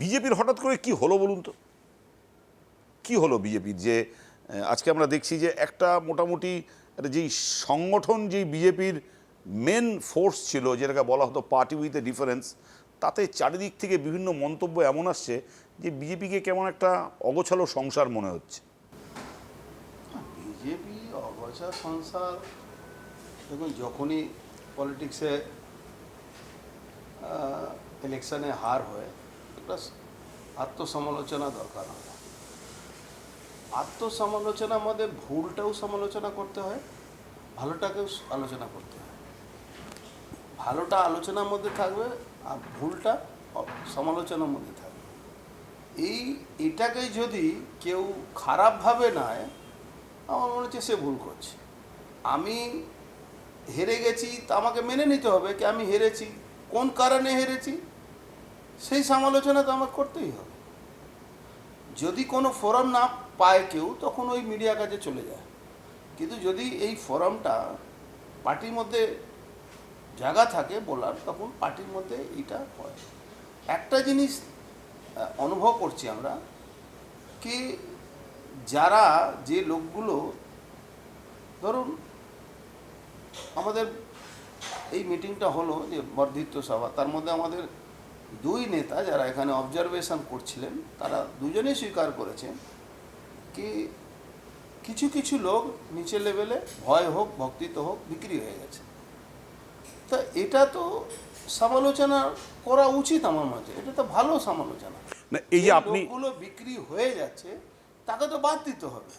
বিজেপির হঠাৎ করে কি হলো বলুন তো? কি হলো বিজেপির যে আজকে আমরা দেখছি যে একটা মোটামুটি যেই সংগঠন যেই বিজেপির মেন ফোর্স ছিল, যেটাকে বলা হতো পার্টি উইথ এ ডিফারেন্স তাতে চারিদিক থেকে বিভিন্ন মন্তব্য এমন আসছে যে বিজেপিকে কেমন একটা অগোছালো সংসার মনে হচ্ছে। বিজেপি অগচা সংসার, দেখুন, যখনই পলিটিক্সে ইলেকশনে হার হয় একটা আত্মসমালোচনা দরকার হয়। আত্মসমালোচনার মধ্যে ভুলটাও সমালোচনা করতে হয়, ভালোটাকেও আলোচনা করতে হয়। ভালোটা আলোচনার মধ্যে থাকবে আর ভুলটা সমালোচনার মধ্যে থাকবে। এই এটাকে যদি কেউ খারাপভাবে নেয়, আমার মনে হচ্ছে সে ভুল করছে। আমি হেরে গেছি, তা আমাকে মেনে নিতে হবে কি আমি হেরেছি, কোন কারণে হেরেছি? সেই সমালোচনা তো আমার করতেই হবে। যদি কোনো ফোরাম না পায় কেউ, তখন ওই মিডিয়া কাজে চলে যায়। কিন্তু যদি এই ফোরামটা পার্টির মধ্যে জায়গা থাকে বলার, তখন পার্টির মধ্যে এইটা হয়। একটা জিনিস অনুভব করছি আমরা কি যারা যে লোকগুলো, ধরুন আমাদের এই মিটিংটা হলো যে বর্ধিত সভা, তার মধ্যে আমাদের দুই নেতা যারা এখানে অবজারভেশন করছিলেন তারা দুজনেই স্বীকার করেছেন কি কিছু কিছু লোক নিচে লেভেলে ভয় হোক ভক্তিত হোক বিক্রি হয়ে গেছে। তা এটা তো সমালোচনা করা উচিত আমার মাঝে এটা তো ভালো সমালোচনা। না এই যে আপনি লোকগুলো বিক্রি হয়ে যাচ্ছে তাকে তো বাদ দিতে হবে।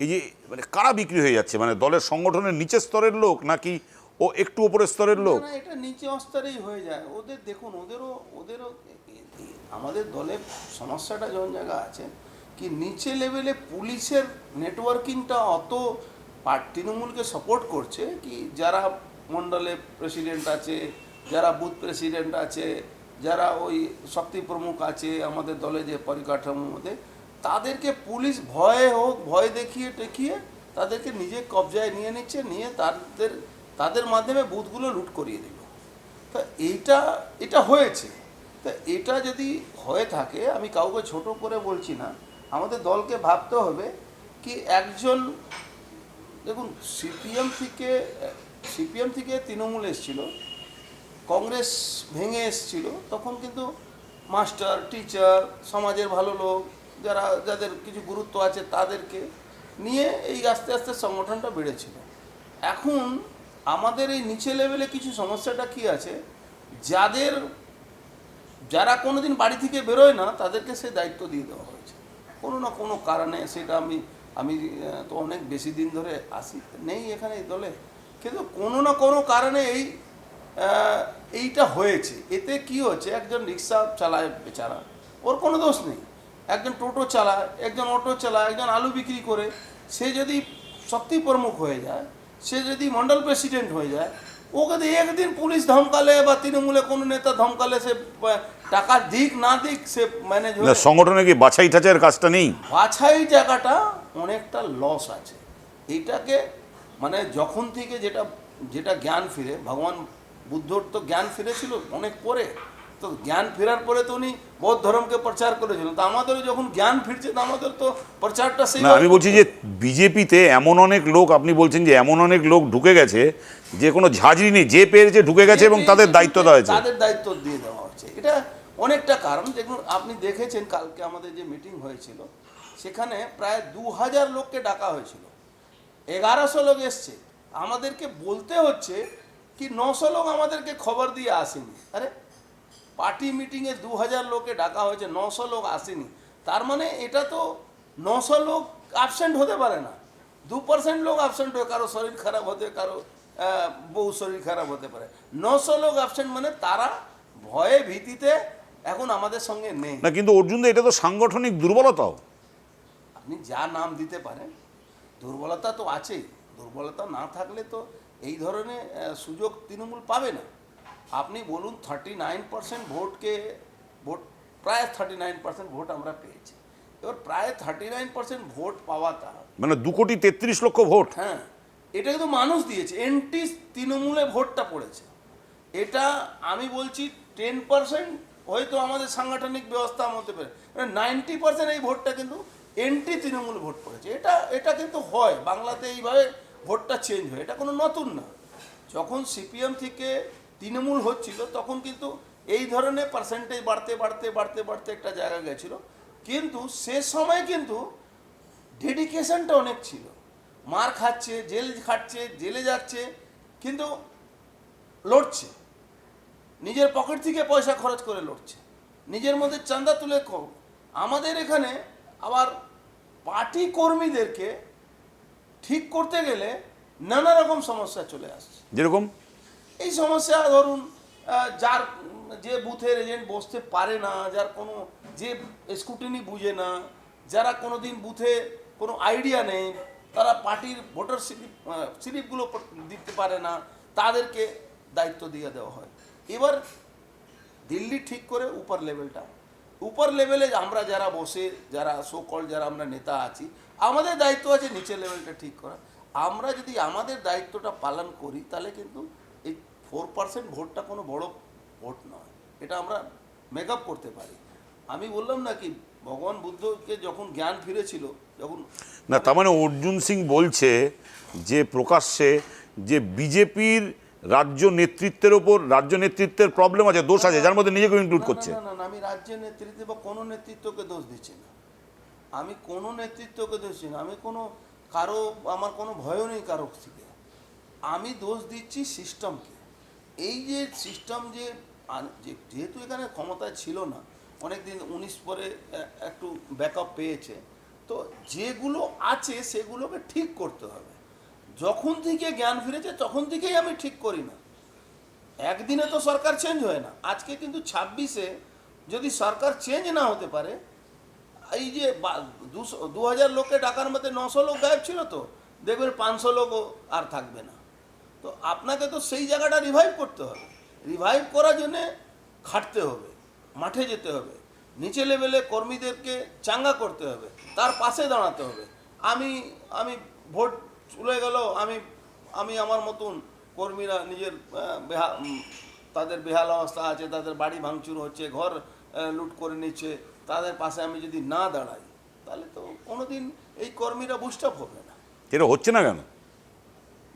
এই যে মানে কারা বিক্রি হয়ে যাচ্ছে? মানে দলের সংগঠনের নিচের স্তরের লোক নাকি ও একটু ওপরের স্তরের লোক। এটা নিচে স্তরেই হয়ে যায়। ওদের দেখুন, ওদেরও ওদেরও আমাদের দলের সমস্যাটা যখন জায়গা আছে, কি নিচে লেভেলে পুলিশের নেটওয়ার্কিংটা অত তৃণমূলকে সাপোর্ট করছে কি যারা মণ্ডলে প্রেসিডেন্ট আছে, যারা বুথ প্রেসিডেন্ট আছে, যারা ওই শক্তি প্রমুখ আছে আমাদের দলে যে পরিকাঠামোর মধ্যে, তাদেরকে পুলিশ ভয়ে হোক, ভয় দেখিয়ে টেকিয়ে তাদেরকে নিজে কবজায় নিয়ে নিচ্ছে, নিয়ে তাদের তাদের মাধ্যমে বুথগুলো লুট করিয়ে দিল। তা এইটা, এটা হয়েছে। তা এটা যদি হয়ে থাকে, আমি কাউকে ছোট করে বলছি না, আমাদের দলকে ভাবতে হবে কি একজন, দেখুন, সিপিএম থেকে সিপিএম থেকে তৃণমূল এসেছিল, কংগ্রেস ভেঙে এসেছিল, তখন কিন্তু মাস্টার, টিচার, সমাজের ভালো লোক, যারা, যাদের কিছু গুরুত্ব আছে তাদেরকে নিয়ে এই আস্তে আস্তে সংগঠনটা বেড়েছিল। এখন আমাদের এই নিচে লেভেলে কিছু সমস্যাটা কি আছে? যাদের, যারা কোনোদিন বাড়ি থেকে বেরোয় না, তাদেরকে সে দায়িত্ব দিয়ে দেওয়া হয়েছে। কোনো না কোনো কারণে সেটা আমি আমি তো অনেক বেশি দিন ধরে আসি, নেই এখানে এই দলে। কিন্তু কোনো না কোনো কারণে এই এইটা হয়েছে। এতে কি হচ্ছে? একজন রিক্সা চালায় বেচারা, ওর কোনো দোষ নেই। একজন টোটো চালায়, একজন অটো চালায়, একজন আলু বিক্রি করে, সে যদি শক্তি প্রমুখ হয়ে যায় সে যদি মন্ডল প্রেসিডেন্ট হয়ে যায় ওকে তো একদিন পুলিশ ধমকালে বা তৃণমূলে কোনো নেতা ধমকালে সে টাকা দিক না দিক সে ম্যানেজ না সংগঠনে কি বাছাই টাছাইয়ের কাজটা নেই? বাছাই জায়গাটা অনেকটা লস আছে। এইটাকে মানে যখন থেকে যেটা যেটা জ্ঞান ফিরে ভগবান বুদ্ধর তো জ্ঞান ফিরেছিল অনেক পরে। তো জ্ঞান ফেরার পরে তো উনি বৌদ্ধ ধর্মকে প্রচার করেছিলেন। তো আমাদেরও যখন জ্ঞান ফিরছে তো আমাদের তো প্রচারটা সেই আমি বলছি যে বিজেপিতে এমন অনেক লোক আপনি বলছেন যে এমন অনেক লোক ঢুকে গেছে যে কোনো ঝাঁঝরি নেই যে পেরেছে ঢুকে গেছে এবং তাদের দায়িত্ব দেওয়া হয়েছে। তাদের দায়িত্ব দিয়ে দেওয়া হচ্ছে। এটা অনেকটা কারণ যেগুলো আপনি দেখেছেন কালকে আমাদের যে মিটিং হয়েছিল সেখানে প্রায় দু হাজার লোককে ডাকা হয়েছিল। এগারোশো লোক এসছে। আমাদেরকে বলতে হচ্ছে কি নশো লোক আমাদেরকে খবর দিয়ে আসেনি। আরে পার্টি মিটিংয়ে দু হাজার লোকে ডাকা হয়েছে নশো লোক আসেনি। তার মানে এটা তো নশো লোক অ্যাবসেন্ট হতে পারে না। দু পার্সেন্ট লোক অ্যাবসেন্ট হয় কারও শরীর খারাপ হতে কারও বহু শরীর খারাপ হতে পারে। নশো লোক অ্যাবসেন্ট মানে তারা ভয়ে ভীতিতে এখন আমাদের সঙ্গে নেই। না কিন্তু অর্জুন এটা তো সাংগঠনিক দুর্বলতাও। আপনি যা নাম দিতে পারেন দুর্বলতা তো আছেই। দুর্বলতা না থাকলে তো এই ধরনের সুযোগ তৃণমূল পাবে না। আপনি বলুন থার্টি নাইন পার্সেন্ট ভোটকে ভোট প্রায় থার্টি নাইন পার্সেন্ট ভোট আমরা পেয়েছি। এবার প্রায় থার্টি নাইন পার্সেন্ট ভোট পাওয়াটা মানে দু কোটি তেত্রিশ লক্ষ ভোট হ্যাঁ এটা কিন্তু মানুষ দিয়েছে এনটি তৃণমূলে ভোটটা পড়েছে। এটা আমি বলছি টেন পার্সেন্ট হয়তো আমাদের সাংগঠনিক ব্যবস্থার মধ্যে পেরে নাইনটি পার্সেন্ট এই ভোটটা কিন্তু এনটি তৃণমূল ভোট পড়েছে। এটা এটা কিন্তু হয় বাংলাতে এইভাবে ভোটটা চেঞ্জ হয়। এটা কোনো নতুন না। যখন সিপিএম থেকে তৃণমূল হচ্ছিল, তখন কিন্তু এই ধরনের পার্সেন্টেজ বাড়তে বাড়তে বাড়তে বাড়তে একটা জায়গা গেছিল। কিন্তু সে সময় কিন্তু ডেডিকেশনটা অনেক ছিল। মার খাচ্ছে, জেল খাচ্ছে জেলে যাচ্ছে, কিন্তু লড়ছে। নিজের পকেট থেকে পয়সা খরচ করে লড়ছে। নিজের মধ্যে চাঁদা তুলে কম আমাদের এখানে আবার পার্টি কর্মীদেরকে ঠিক করতে গেলে নানা রকম সমস্যা চলে আসছে। যেরকম এই সমস্যা ধরুন যার যে বুথের এজেন্ট বসতে পারে না, যার কোনো যে স্কুটিনি বুঝে না, যারা কোনো দিন বুথে কোনো আইডিয়া নেই, তারা পার্টির ভোটার স্লিপ স্লিপগুলো দিতে পারে না, তাদেরকে দায়িত্ব দিয়ে দেওয়া হয়। এবার দিল্লি ঠিক করে উপর লেভেলটা উপর লেভেলে আমরা যারা বসে, যারা সো কল যারা আমরা নেতা আছি, আমাদের দায়িত্ব আছে নিচের লেভেলটা ঠিক করা। আমরা যদি আমাদের দায়িত্বটা পালন করি, তাহলে কিন্তু ফোর পার্সেন্ট ভোটটা কোনো বড় ভোট নয়। এটা আমরা মেক আপ করতে পারি। আমি বললাম না কি ভগবান বুদ্ধকে যখন জ্ঞান ফিরেছিল যখন না তার মানে অর্জুন সিং বলছে যে প্রকাশ্যে যে বিজেপির রাজ্য নেতৃত্বের ওপর রাজ্য নেতৃত্বের প্রবলেম আছে দোষ আছে যার মধ্যে নিজেকে ইনক্লুড করছে। না না আমি রাজ্যের নেতৃত্বে বা কোনো নেতৃত্বকে দোষ দিচ্ছি না। আমি কোনো নেতৃত্বকে দোষ দিচ্ছি না। আমি কোনো কারও আমার কোনো ভয়ও নেই কারও থেকে। আমি দোষ দিচ্ছি সিস্টেমকে এই যে সিস্টেম যে যেহেতু এখানে ক্ষমতায় ছিল না অনেক দিন উনিশ পরে একটু ব্যাকআপ পেয়েছে, তো যেগুলো আছে সেগুলোকে ঠিক করতে হবে। যখন থেকে জ্ঞান ফিরেছে তখন থেকেই আমি ঠিক করি না। একদিনে তো সরকার চেঞ্জ হয় না। আজকে কিন্তু ছাব্বিশে যদি সরকার চেঞ্জ না হতে পারে, এই যে দু হাজার লোককে ডাকার মধ্যে নশো লোক গায়েব ছিল তো, দেখবেন পাঁচশো লোকও আর থাকবে না। তো আপনাকে তো সেই জায়গাটা রিভাইভ করতে হবে। রিভাইভ করার জন্যে খাটতে হবে, মাঠে যেতে হবে, নিচে লেভেলে কর্মীদেরকে চাঙ্গা করতে হবে, তার পাশে দাঁড়াতে হবে। আমি আমি ভোট চলে গেল, আমি আমি আমার মতন কর্মীরা নিজের তাদের বেহাল অবস্থা আছে, তাদের বাড়ি ভাঙচুর হচ্ছে, ঘর লুট করে নিচ্ছে, তাদের পাশে আমি যদি না দাঁড়াই, তাহলে তো কোনোদিন এই কর্মীরা বুস্টাপ হবে না। এটা হচ্ছে না কেন?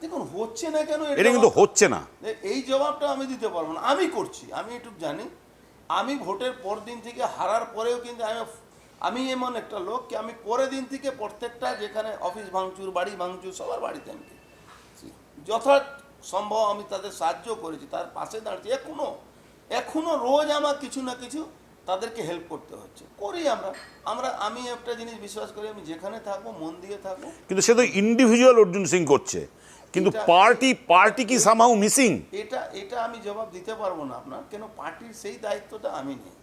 দেখুন হচ্ছে না কেন এটা কিন্তু হচ্ছে না। এই জবাবটা আমি দিতে পারব না। আমি করছি আমি এটুকু জানি। আমি ভোটের পর দিন থেকে হারার পরেও কিন্তু আমি আমি এমন একটা লোক কি আমি পরের দিন থেকে প্রত্যেকটা যেখানে অফিস ভাঙচুর বাড়ি ভাঙচুর সবার বাড়িতে আমি যথা সম্ভব আমি তাদের সাহায্য করেছি তার পাশে দাঁড়িয়েছি এখনও এখনও রোজ আমার কিছু না কিছু তাদেরকে হেল্প করতে হচ্ছে। করি আমরা আমরা আমি একটা জিনিস বিশ্বাস করি আমি যেখানে থাকব মন দিয়ে থাকব। কিন্তু সে তো ইন্ডিভিজুয়াল অর্জুন সিং করছে। কিন্তু পার্টি পার্টি কি সামহাউ মিসিং এটা এটা আমি জবাব দিতে পারব না আপনার কেন পার্টির সেই দায়িত্বটা আমি নেই।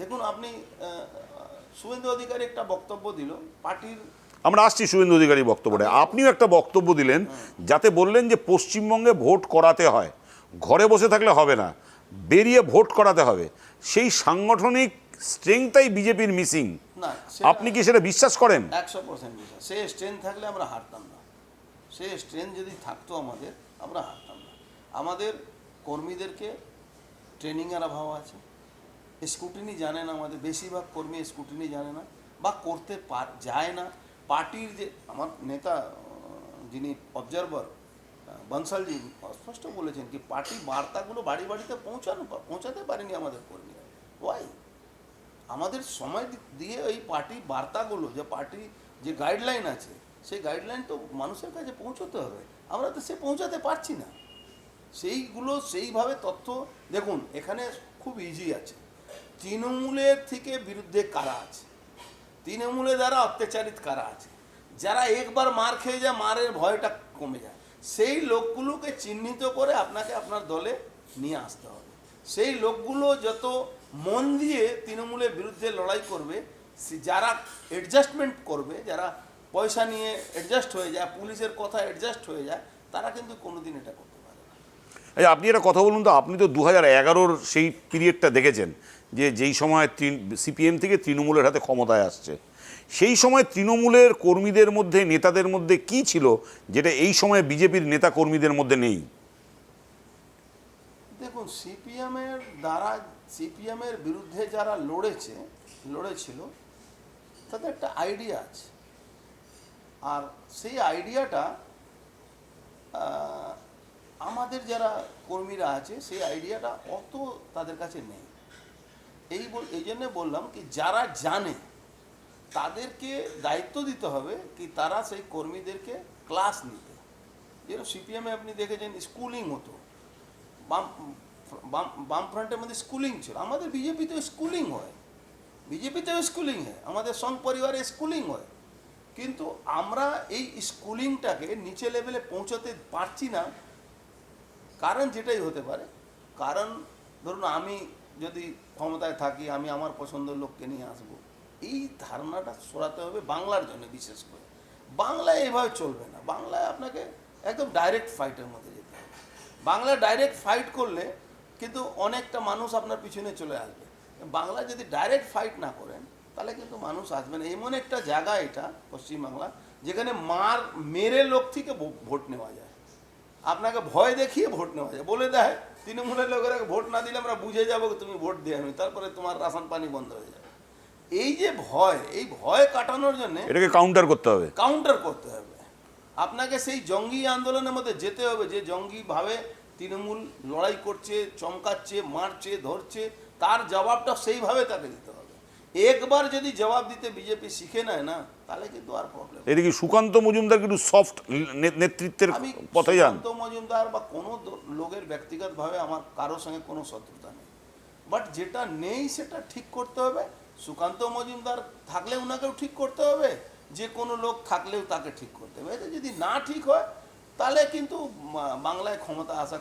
দেখুন আপনি শুভেন্দু অধিকারী একটা বক্তব্য দিল পার্টির আমরা আসছি শুভেন্দু অধিকারী বক্তব্যটা আপনিও একটা বক্তব্য দিলেন যাতে বললেন যে পশ্চিমবঙ্গে ভোট করাতে হয়। ঘরে বসে থাকলে হবে না বেরিয়ে ভোট করাতে হবে। সেই সাংগঠনিক স্ট্রেংথটাই বিজেপির মিসিং আপনি কি সেটা বিশ্বাস করেন? একশো পার্সেন্ট বিশ্বাস। সে স্ট্রেংথ থাকলে আমরা হারতাম না। সে স্ট্রেন যদি থাকতো আমাদের, আমরা হারতাম না। আমাদের কর্মীদেরকে ট্রেনিংয়ের অভাব আছে। স্কুটিনি জানে না আমাদের, বেশিরভাগ কর্মী স্কুটিনি জানে না বা করতে যায় না। পার্টির যে, আমার নেতা যিনি অবজারভার বনসালজি স্পষ্ট বলেছেন কি, পার্টি বার্তাগুলো বাড়ি বাড়িতে পৌঁছানো, পৌঁছাতে পারেনি আমাদের কর্মীরা। ওয়াই আমাদের সময় দিয়ে এই পার্টি বার্তাগুলো, যে পার্টি, যে গাইডলাইন আছে সেই গাইডলাইন তো মানুষের কাছে পৌঁছতে হবে। আমরা তো সে পৌঁছাতে পারছি না। সেইগুলো, সেইভাবে তথ্য, দেখুন, এখানে খুব ইজি আছে। তৃণমূলের থেকে বিরুদ্ধে কারা আছে? তৃণমূলের দ্বারা অত্যাচারিত কারা আছে? যারা একবার মার খেয়ে যায়, মারের ভয়টা কমে যায়। সেই লোকগুলোকে চিহ্নিত করে আপনাকে আপনার দলে নিয়ে আসতে হবে। সেই লোকগুলো যত মন দিয়ে তৃণমূলের বিরুদ্ধে লড়াই করবে যারা অ্যাডজাস্টমেন্ট করবে, যারা পয়সা নিয়ে অ্যাডজাস্ট হয়ে যায় পুলিশের কথা অ্যাডজাস্ট হয়ে যায় তারা কিন্তু কোনোদিন এটা করতে পারে না। এই আপনি একটা কথা বলুন তো আপনি তো দু হাজার এগারোর সেই পিরিয়ডটা দেখেছেন যে যেই সময় সিপিএম থেকে তৃণমূলের হাতে ক্ষমতায় আসছে। সেই সময় তৃণমূলের কর্মীদের মধ্যে নেতাদের মধ্যে কি ছিল যেটা এই সময় বিজেপির নেতা কর্মীদের মধ্যে নেই? দেখুন দেখুন সিপিএমের দ্বারা সিপিএমের বিরুদ্ধে যারা লড়েছে লড়েছিল তাদের একটা আইডিয়া আছে। আর সেই আইডিয়াটা আমাদের যারা কর্মীরা আছে, সেই আইডিয়াটা অত তাদের কাছে নেই। এই বল, এই জন্যে বললাম কি, যারা জানে, তাদেরকে দায়িত্ব দিতে হবে কি তারা সেই কর্মীদেরকে ক্লাস নিতে। যেরকম সিপিএমে আপনি দেখেছেন স্কুলিং হতো। বাম বাম, বামফ্রন্টের মধ্যে স্কুলিং ছিল। আমাদের বিজেপিতেও স্কুলিং হয়। বিজেপিতেও স্কুলিং হয়। আমাদের সংঘ পরিবারে স্কুলিং হয়। কিন্তু আমরা এই স্কুলিংটাকে নিচে লেভেলে পৌঁছাতে পারছি না। কারণ যেটাই হতে পারে, কারণ ধরুন আমি যদি ক্ষমতায় থাকি, আমি আমার পছন্দের লোককে নিয়ে আসব, এই ধারণাটা সরাতে হবে বাংলার জন্য বিশেষ করে। বাংলায় এভাবে চলবে না। বাংলায় আপনাকে একদম ডাইরেক্ট ফাইটের মধ্যে যেতে হবে। বাংলা ডাইরেক্ট ফাইট করলে কিন্তু অনেকটা মানুষ আপনার পিছনে চলে আসবে। বাংলা যদি ডাইরেক্ট ফাইট না করেন তাহলে কিন্তু মানুষ আসবে না। এমন একটা জায়গা এটা পশ্চিমবাংলা যেখানে মার মেরে লোক থেকে ভোট নেওয়া যায়। আপনাকে ভয় দেখিয়ে ভোট নেওয়া যায়। বলে দেয় তৃণমূলের লোকেরা ভোট না দিলে আমরা বুঝে যাব তুমি ভোট দিয়ে আমি তারপরে তোমার রাসান পানি বন্ধ হয়ে যাবে। এই যে ভয় এই ভয় কাটানোর জন্য এটাকে কাউন্টার করতে হবে। কাউন্টার করতে হবে। আপনাকে সেই জঙ্গি আন্দোলনের মধ্যে যেতে হবে যে জঙ্গিভাবে তৃণমূল লড়াই করছে চমকাচ্ছে মারছে ধরছে তার জবাবটা সেইভাবে তাকে দিতে হবে। একবার যদি জবাব দিতে বিজেপি শিখে নেয় না তাহলে কিন্তু আর প্রবলেম এদিকে সুকান্ত মজুমদার কিন্তু সফট নেতৃত্বের আমি পথে যান। সুকান্ত মজুমদার বা কোনো লোকের ব্যক্তিগতভাবে আমার কারোর সঙ্গে কোনো শত্রুতা নেই। বাট যেটা নেই সেটা ঠিক করতে হবে। সুকান্ত মজুমদার থাকলে ওনাকেও ঠিক করতে হবে। যে কোনো লোক থাকলেও তাকে ঠিক করতে হবে। এটা যদি না ঠিক হয় তাহলে কিন্তু বাংলায় ক্ষমতা আসা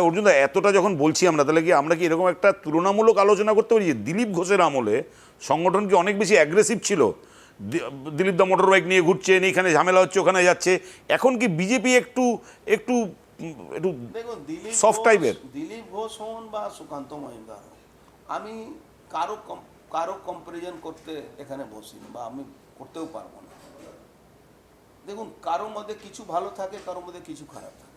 অর্জুন দা এতটা যখন বলছি আমরা তাহলে কি আমরা কি এরকম একটা তুলনামূলক আলোচনা করতে পারি যে দিলীপ ঘোষের আমলে সংগঠন কি অনেক বেশি অ্যাগ্রেসিভ ছিল? দিলীপ দা মোটর বাইক নিয়ে ঘুরছেন এখানে ঝামেলা হচ্ছে ওখানে যাচ্ছে। এখন কি বিজেপি একটু একটু একটু Soft ঘোষ- দিলীপ ঘোষ হন বা সুকান্ত হোক আমি কারও কারও কম্পারিজন করতে এখানে বসিনি বা আমি করতেও পারব না। দেখুন কারোর মধ্যে কিছু ভালো থাকে কারোর মধ্যে কিছু খারাপ থাকে।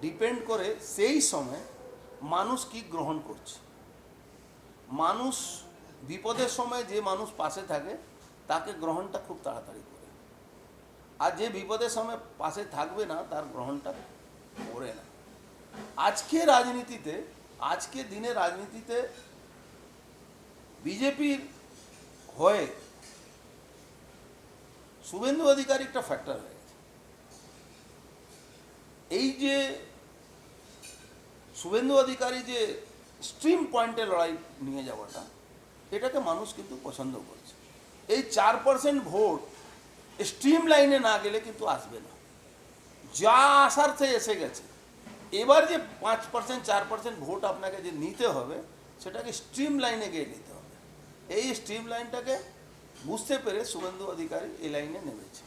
ডিপেন্ড করে সেই সময় মানুষ কি গ্রহণ করছে? মানুষ বিপদের সময় যে মানুষ পাশে থাকে, তাকে গ্রহণটা খুব তাড়াতাড়ি করে। আর যে বিপদের সময় পাশে থাকবে না, তার গ্রহণটা করে না। আজকে রাজনীতিতে, আজকে দিনে রাজনীতিতে বিজেপির হয়ে শুভেন্দু অধিকারী একটা ফ্যাক্টর হয়ে গেছে। এই যে শুভেন্দু অধিকারী যে স্ট্রিম পয়েন্টে লড়াই নিয়ে যাওয়াটা, এটাকে মানুষ কিন্তু পছন্দ করছে। এই চার পার্সেন্ট ভোট স্ট্রিম লাইনে না গেলে কিন্তু আসবে না। যা আসার সে এসে গেছে। এবার যে পাঁচ পার্সেন্ট চার পার্সেন্ট ভোট আপনাকে যে নিতে হবে, সেটাকে স্ট্রিম লাইনে গিয়ে নিতে হবে। এই স্ট্রিম লাইনটাকে বুঝতে পেরে শুভেন্দু অধিকারী এই লাইনে নেমেছে।